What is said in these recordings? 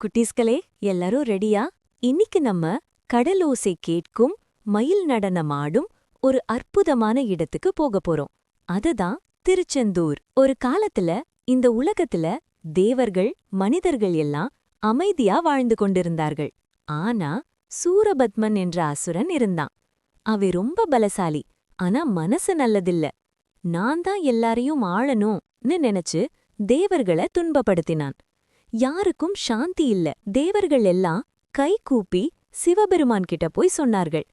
குட்டீஸ்களே எல்லாரும் ரெடியா? இன்னிக்கு நம்ம கடலோசை கேட்கும் மயில் நடனமாடும் ஒரு அற்புதமான இடத்துக்கு போக போறோம். அதுதான் திருச்செந்தூர். ஒரு காலத்துல இந்த உலகத்துல தேவர்கள் மனிதர்கள் எல்லாம் அமைதியா வாழ்ந்து கொண்டிருந்தார்கள். ஆனா சூரபத்மன் என்ற அசுரன் இருந்தான். அவை ரொம்ப பலசாலி ஆனா மனசு நல்லதில்ல. நான் தான் எல்லாரையும் ஆளணும்னு நினைச்சு தேவர்களை துன்பப்படுத்தினான். யாருக்கும் சாந்தி இல்ல. தேவர்கள் எல்லாம் கை கூப்பி சிவபெருமான் கிட்ட போய் சொன்னார்கள்.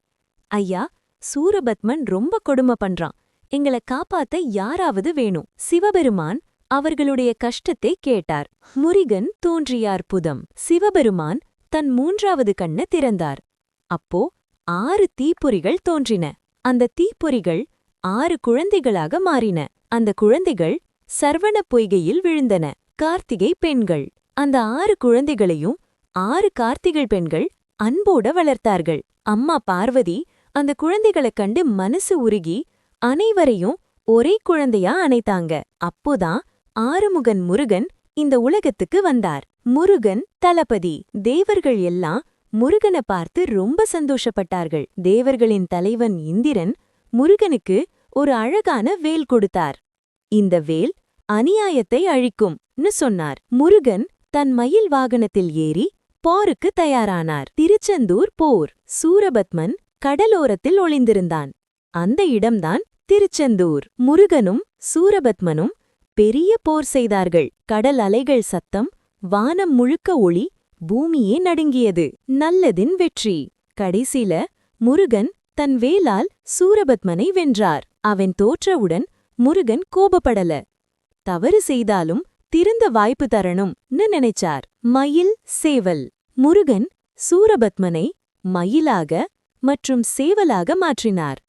ஐயா சூரபத்மன் ரொம்ப கொடுமை பண்றான். எங்களை காப்பாத்த யாராவது வேணும். சிவபெருமான் அவர்களுடைய கஷ்டத்தை கேட்டார். முருகன் தோன்றியார் புதம் சிவபெருமான் தன் மூன்றாவது கண்ண திறந்தார். அப்போ ஆறு தீப்பொறிகள் தோன்றின. அந்த தீப்பொறிகள் ஆறு குழந்தைகளாக மாறின. அந்த குழந்தைகள் சர்வண பொய்கையில் விழுந்தன. கார்த்திகை பெண்கள். அந்த ஆறு குழந்தைகளையும் ஆறு கார்த்திகள் பெண்கள் அன்போட வளர்த்தார்கள். அம்மா பார்வதி அந்த குழந்தைகளைக் கண்டு மனசு உருகி அனைவரையும் ஒரே குழந்தையா அணைத்தாங்க. அப்போதான் ஆறுமுகன் முருகன் இந்த உலகத்துக்கு வந்தார். முருகன் தளபதி தேவர்கள் எல்லாம் முருகனை பார்த்து ரொம்ப சந்தோஷப்பட்டார்கள். தேவர்களின் தலைவன் இந்திரன் முருகனுக்கு ஒரு அழகான வேல் கொடுத்தார். இந்த வேல் அநியாயத்தை அழிக்கும்னு சொன்னார். முருகன் தன் மயில் வாகனத்தில் ஏறி போருக்கு தயாரானார். திருச்செந்தூர் போர். சூரபத்மன் கடலோரத்தில் ஒளிந்திருந்தான். அந்த இடம்தான் திருச்செந்தூர். முருகனும் சூரபத்மனும் பெரிய போர் செய்தார்கள். கடல் அலைகள் சத்தம் வானம் முழுக்க ஒளி பூமியே நடுங்கியது. நல்லதின் வெற்றி. கடைசில முருகன் தன் வேலால் சூரபத்மனை வென்றார். அவன் தோற்றவுடன் முருகன் கோபப்படல. தவறு செய்தாலும் திருந்த வாய்ப்பு தரணும்னு நினைச்சார். மயில் சேவல். முருகன் சூரபத்மனை மயிலாக மற்றும் சேவலாக மாற்றினார்.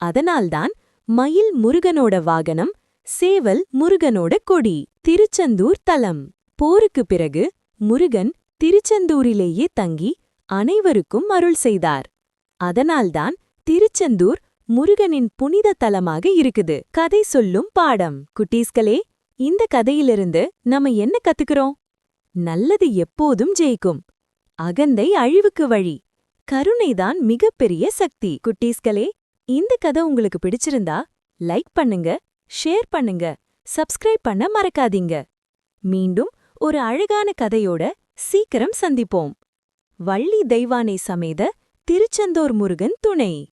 அதனால்தான் மயில் முருகனோட வாகனம் சேவல் முருகனோட கொடி. திருச்செந்தூர் தலம். போருக்குப் பிறகு முருகன் திருச்செந்தூரிலேயே தங்கி அனைவருக்கும் அருள் செய்தார். அதனால்தான் திருச்செந்தூர் முருகனின் புனித தலமாக இருக்குது. கதை சொல்லும் பாடம். குட்டீஸ்களே இந்த கதையிலிருந்து நம்ம என்ன கத்துக்கிறோம்? நல்லது எப்போதும் ஜெயிக்கும். அகந்தை அழிவுக்கு வழி. கருணைதான் மிகப்பெரிய சக்தி. குட்டீஸ்களே இந்த கதை உங்களுக்கு பிடிச்சிருந்தா லைக் பண்ணுங்க ஷேர் பண்ணுங்க சப்ஸ்கிரைப் பண்ண மறக்காதீங்க. மீண்டும் ஒரு அழகான கதையோட சீக்கிரம் சந்திப்போம். வள்ளி தெய்வானை சமேத திருச்செந்தூர் முருகன் துணை.